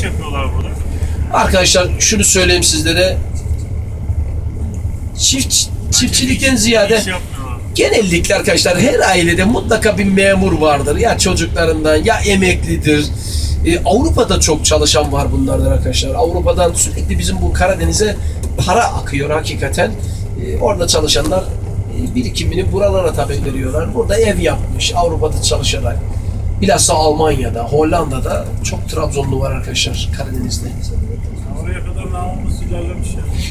iş yapıyorlar burada? Arkadaşlar şunu söyleyeyim sizlere. Çift, çiftçilikten ziyade genellikle arkadaşlar her ailede mutlaka bir memur vardır. Ya çocuklarından ya emeklidir. Ee, Avrupa'da çok çalışan var bunlardan arkadaşlar. Avrupa'dan sürekli bizim bu Karadeniz'e para akıyor hakikaten. Ee, orada çalışanlar e, birikimini buralara tabii veriyorlar. Burada ev yapmış Avrupa'da çalışarak. Bilhassa Almanya'da, Hollanda'da çok Trabzonlu var arkadaşlar Karadeniz'de. Oraya kadar namımız ilerlemiş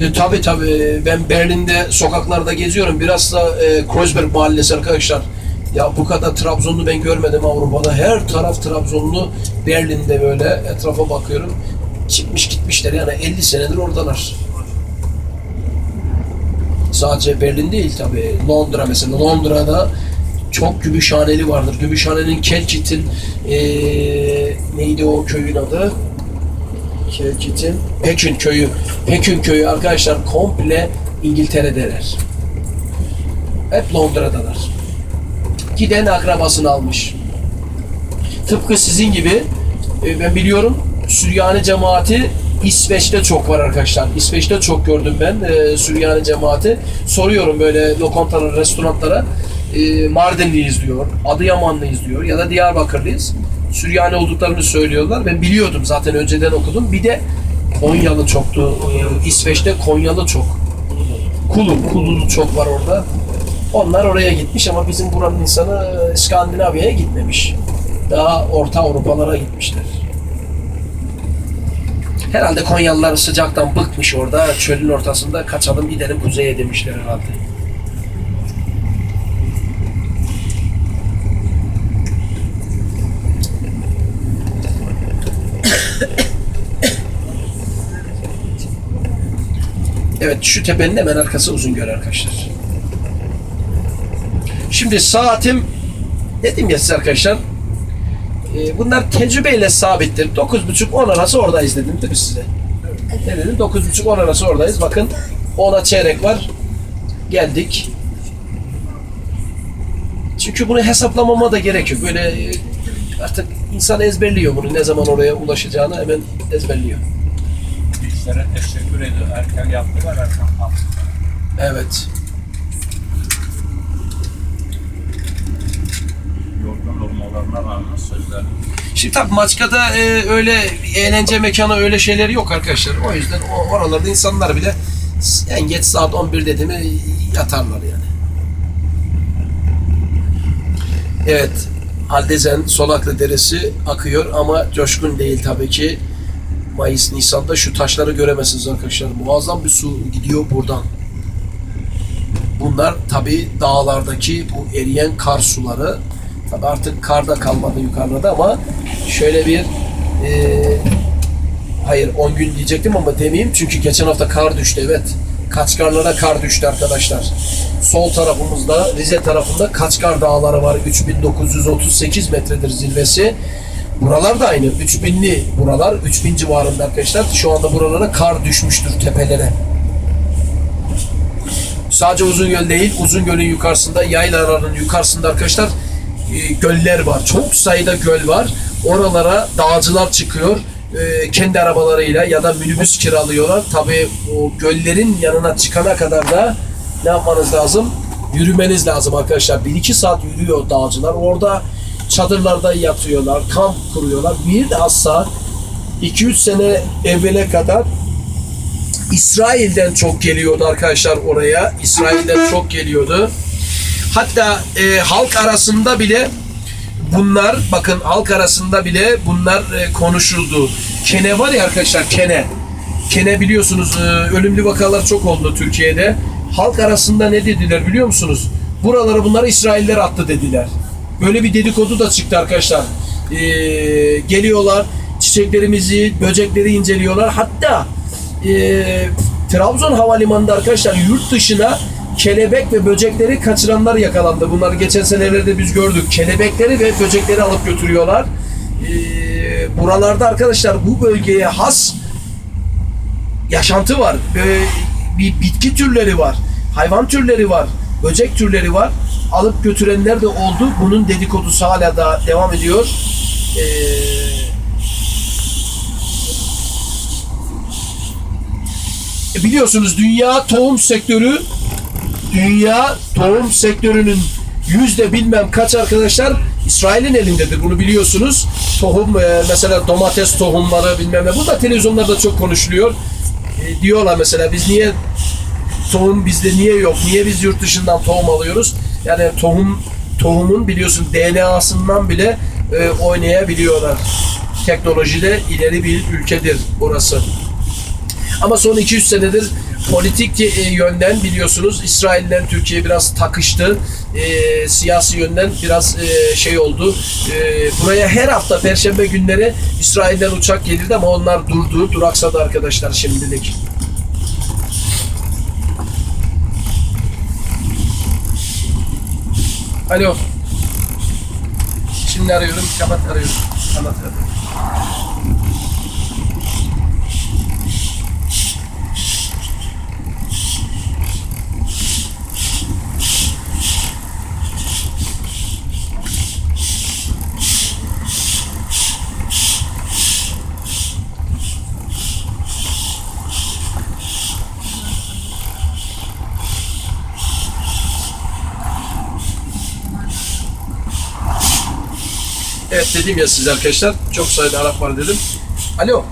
ya. E, tabii tabii. Ben Berlin'de sokaklarda geziyorum. Biraz da e, Kreuzberg mahallesi arkadaşlar. Ya bu kadar Trabzonlu ben görmedim Avrupa'da. Her taraf Trabzonlu. Berlin'de böyle etrafa bakıyorum. Çıkmış gitmişler yani 50 senedir oradalar. Sadece Berlin değil tabii. Londra mesela. Londra'da çok Gümüşhaneli vardır. Gümüşhane'nin Kelkit'in e, neydi o köyün adı? Kelkit'in Pekün köyü. Pekün köyü arkadaşlar komple İngiltere'deler. Hep Londra'dalar. Giden akrabasını almış. Tıpkı sizin gibi e, ben biliyorum Süryani cemaati İsveç'te çok var arkadaşlar. İsveç'te çok gördüm ben e, Süryani cemaati. Soruyorum böyle lokantalara, restoranlara e, Mardinliyiz diyor, Adıyamanlıyız diyor ya da Diyarbakırlıyız. Süryani olduklarını söylüyorlar. Ben biliyordum zaten önceden okudum. Bir de Konyalı çoktu. E, İsveç'te Konyalı çok. Kulu, Kululu çok var orada. Onlar oraya gitmiş ama bizim buranın insanı e, İskandinavya'ya gitmemiş. Daha Orta Avrupalara gitmişler. Herhalde Konyalılar sıcaktan bıkmış orada. Çölün ortasında kaçalım gidelim kuzeye demişler herhalde. Evet şu tepenin hemen arkası Uzungöl arkadaşlar. Şimdi saatim dedim ya size arkadaşlar e, bunlar tecrübeyle sabittir. 9.30-10 arası oradayız dedim değil mi size? Ne dedim? 9.30-10 arası oradayız. Bakın 10'a çeyrek var. Geldik. Çünkü bunu hesaplamama da gerek yok. Böyle e, artık insan ezberliyor bunu. Ne zaman oraya ulaşacağını hemen ezberliyor. Bizlere teşekkür ediyor. Erken yaptılar, erken kalktılar. Evet. Yorgun olmalarına rağmen sözler. Şimdi tabii Maçka'da e, öyle eğlence mekanı öyle şeyleri yok arkadaşlar. O yüzden o, oralarda insanlar bile en geç saat 11 dedi mi yatarlar yani. Evet. Haldezen Solaklı Deresi akıyor ama coşkun değil tabii ki. Mayıs, Nisan'da şu taşları göremezsiniz arkadaşlar. Muazzam bir su gidiyor buradan. Bunlar tabii dağlardaki bu eriyen kar suları. Tabii artık kar da kalmadı yukarıda ama şöyle bir e, hayır 10 gün diyecektim ama demeyeyim çünkü geçen hafta kar düştü evet. Kaçkarlara kar düştü arkadaşlar. Sol tarafımızda Rize tarafında Kaçkar Dağları var. 3938 metredir zirvesi. Buralar da aynı. 3000'li buralar. 3000 civarında arkadaşlar. Şu anda buralara kar düşmüştür tepelere. Sadece Uzungöl değil, Uzungöl'ün yukarısında, yaylaların yukarısında arkadaşlar e, göller var. Çok sayıda göl var. Oralara dağcılar çıkıyor. E, kendi arabalarıyla ya da minibüs kiralıyorlar. Tabii o göllerin yanına çıkana kadar da ne yapmanız lazım? Yürümeniz lazım arkadaşlar. 1-2 saat yürüyor dağcılar. Orada çadırlarda yatıyorlar, kamp kuruyorlar. Bir de asla 2-3 sene evvele kadar İsrail'den çok geliyordu arkadaşlar oraya. İsrail'den çok geliyordu. Hatta e, halk arasında bile bunlar bakın halk arasında bile bunlar e, konuşuldu. Kene var ya arkadaşlar kene. Kene biliyorsunuz e, ölümlü vakalar çok oldu Türkiye'de. Halk arasında ne dediler biliyor musunuz? Buralara bunları İsrailler attı dediler. Böyle bir dedikodu da çıktı arkadaşlar. E, geliyorlar çiçeklerimizi, böcekleri inceliyorlar. Hatta e, Trabzon Havalimanı'nda arkadaşlar yurt dışına kelebek ve böcekleri kaçıranlar yakalandı. Bunları geçen senelerde biz gördük. Kelebekleri ve böcekleri alıp götürüyorlar. E, buralarda arkadaşlar bu bölgeye has yaşantı var. E, bir bitki türleri var. Hayvan türleri var. Böcek türleri var. Alıp götürenler de oldu. Bunun dedikodusu hala da devam ediyor. Eee E, biliyorsunuz dünya tohum sektörü dünya tohum sektörünün yüzde bilmem kaç arkadaşlar İsrail'in elindedir. Bunu biliyorsunuz. Tohum e, mesela domates tohumları bilmem ne. Bu da televizyonlarda çok konuşuluyor. E, diyorlar mesela biz niye tohum bizde niye yok? Niye biz yurt dışından tohum alıyoruz? Yani tohum tohumun biliyorsun DNA'sından bile e, oynayabiliyorlar. Teknolojide ileri bir ülkedir orası. Ama son 200 senedir politik e, yönden biliyorsunuz İsrail'den Türkiye biraz takıştı. E, siyasi yönden biraz e, şey oldu. E, buraya her hafta Perşembe günleri İsrail'den uçak gelirdi ama onlar durdu, duraksadı arkadaşlar şimdilik. Alo. Şimdi arıyorum, kapat arıyorum. Kapat arıyorum. Dedim ya size arkadaşlar çok sayıda Arap var dedim. Alo.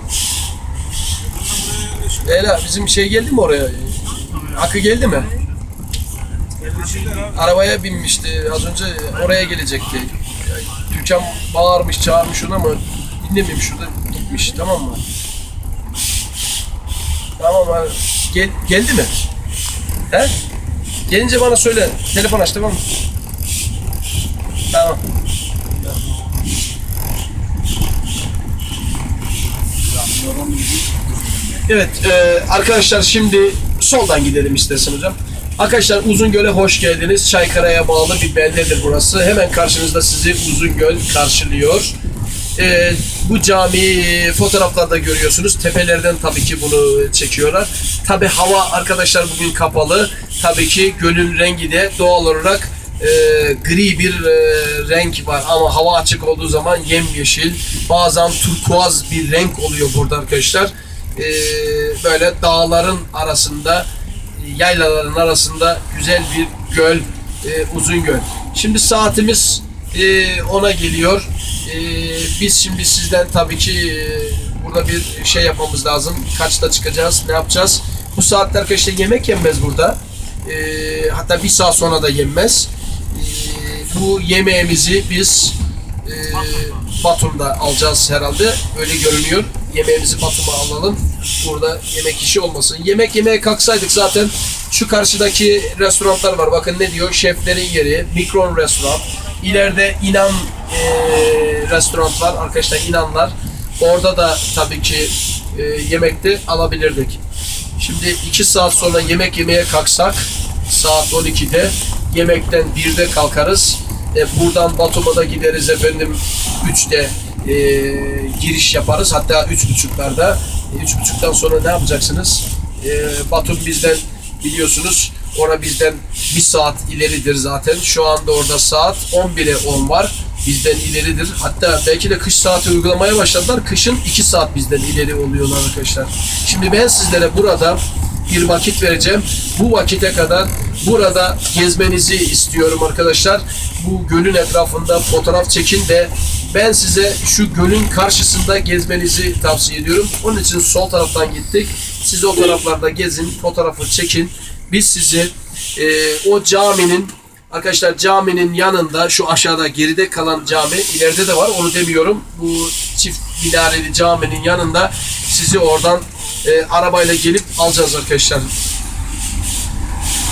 Leyla bizim şey geldi mi oraya? Hakkı geldi mi? Arabaya binmişti az önce oraya gelecekti. Türkan bağırmış çağırmış ona ama dinlememiş şurada gitmiş tamam mı? Tamam abi. Gel, geldi mi? He? Gelince bana söyle. Telefon aç tamam mı? Tamam. Evet e, arkadaşlar şimdi soldan gidelim istersen hocam. Arkadaşlar Uzungöl'e hoş geldiniz. Çaykara'ya bağlı bir beldedir burası. Hemen karşınızda sizi Uzungöl karşılıyor. E, bu camiyi fotoğraflarda görüyorsunuz. Tepelerden tabii ki bunu çekiyorlar. Tabii hava arkadaşlar bugün kapalı. Tabii ki gölün rengi de doğal olarak e, gri bir e, renk var ama hava açık olduğu zaman yemyeşil bazen turkuaz bir renk oluyor burada arkadaşlar. E, böyle dağların arasında yaylaların arasında güzel bir göl e, uzun göl. Şimdi saatimiz e, ona geliyor. E, biz şimdi sizden tabii ki e, burada bir şey yapmamız lazım. Kaçta çıkacağız ne yapacağız? Bu saatte arkadaşlar yemek yenmez burada. E, hatta bir saat sonra da yenmez bu yemeğimizi biz e, Batum'da alacağız herhalde. Öyle görünüyor. Yemeğimizi Batum'a alalım. Burada yemek işi olmasın. Yemek yemeye kalksaydık zaten şu karşıdaki restoranlar var. Bakın ne diyor? Şeflerin yeri. Mikron restoran. İleride inan e, restoran var. Arkadaşlar inanlar. Orada da tabii ki e, yemekte alabilirdik. Şimdi 2 saat sonra yemek yemeye kalksak saat 12'de yemekten 1'de kalkarız. E, buradan Batum'a da gideriz efendim 3'te e, giriş yaparız. Hatta 3.30'larda. E, 3.30'dan sonra ne yapacaksınız? E, Batum bizden biliyorsunuz Orada bizden bir saat ileridir zaten. Şu anda orada saat 11'e 10 var. Bizden ileridir. Hatta belki de kış saati uygulamaya başladılar. Kışın 2 saat bizden ileri oluyorlar arkadaşlar. Şimdi ben sizlere burada bir vakit vereceğim. Bu vakite kadar burada gezmenizi istiyorum arkadaşlar. Bu gölün etrafında fotoğraf çekin de ben size şu gölün karşısında gezmenizi tavsiye ediyorum. Onun için sol taraftan gittik. Siz o taraflarda gezin, fotoğrafı çekin. Biz sizi e, o caminin Arkadaşlar caminin yanında şu aşağıda geride kalan cami ileride de var onu demiyorum. Bu çift minareli caminin yanında sizi oradan e, arabayla gelip alacağız arkadaşlar.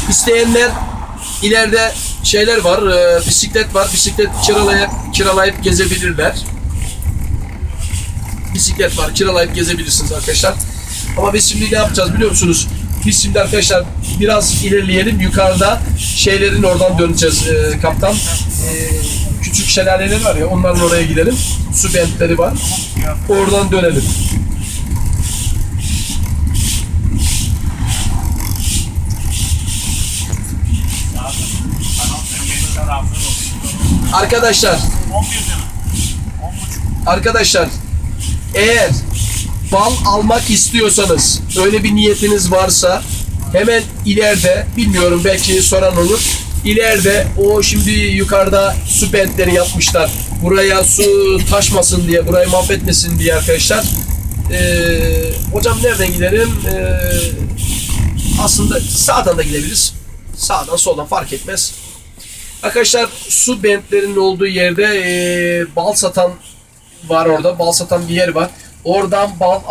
İsteyenler ileride şeyler var, e, bisiklet var. Bisiklet kiralayıp, kiralayıp gezebilirler. Bisiklet var, kiralayıp gezebilirsiniz arkadaşlar. Ama biz şimdi ne yapacağız biliyor musunuz? Biz şimdi arkadaşlar biraz ilerleyelim. Yukarıda şeylerin oradan döneceğiz e, kaptan. E, küçük şelaleler var ya onların oraya gidelim. Su bentleri var. Oradan dönelim. Arkadaşlar 11'de mi? 10.30. Arkadaşlar eğer bal almak istiyorsanız, öyle bir niyetiniz varsa hemen ileride, bilmiyorum belki soran olur. İleride o şimdi yukarıda su bentleri yapmışlar. Buraya su taşmasın diye, burayı mahvetmesin diye arkadaşlar. Ee, hocam nereden gidelim? Ee, aslında sağdan da gidebiliriz. Sağdan soldan fark etmez. Arkadaşlar su bentlerinin olduğu yerde ee, bal satan var orada. Bal satan bir yer var. Oradan bal